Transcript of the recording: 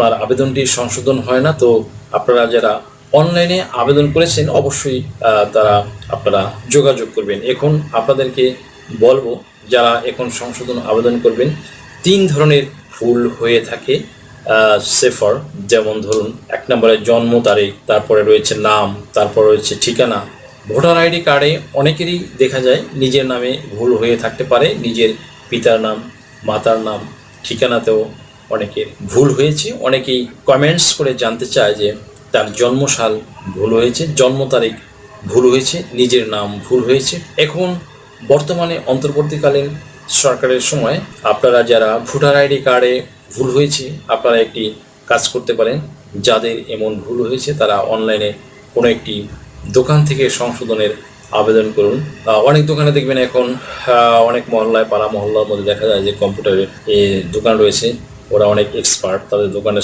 আপনার আবেদনটি সংশোধন হয় না, তো আপনারা যারা অনলাইনে আবেদন করেছেন অবশ্যই তারা আপনারা যোগাযোগ করবেন। এখন আপনাদেরকে বলব, যারা এখন সংশোধন আবেদন করবেন, তিন ধরনের ভুল হয়ে থাকে সেফর, যেমন ধরুন, এক নম্বরে জন্ম তারিখ, তারপরে রয়েছে নাম, তারপর রয়েছে ঠিকানা। ভোটার আইডি কার্ডে অনেকেরই দেখা যায় নিজের নামে ভুল হয়ে থাকতে পারে, নিজের পিতার নাম, মাতার নাম, ঠিকানাতেও অনেকের ভুল হয়েছে, অনেকেই কমেন্টস করে জানতে চায় যে তার জন্মসাল ভুল হয়েছে, জন্ম তারিখ ভুল হয়েছে, নিজের নাম ভুল হয়েছে। এখন বর্তমানে অন্তর্বর্তীকালীন সরকারের সময় আপনারা যারা ভোটার আইডি কার্ডে ভুল হয়েছে, আপনারা একটি কাজ করতে পারেন। যাদের এমন ভুল হয়েছে, তারা অনলাইনে কোনো একটি দোকান থেকে সংশোধনের আবেদন করুন। অনেক দোকানে দেখবেন এখন অনেক মহল্লায়, পাড়া মহল্লার মধ্যে দেখা যায় যে কম্পিউটারের দোকান রয়েছে। ওরা অনেক এক্সপার্ট তাদের দোকানে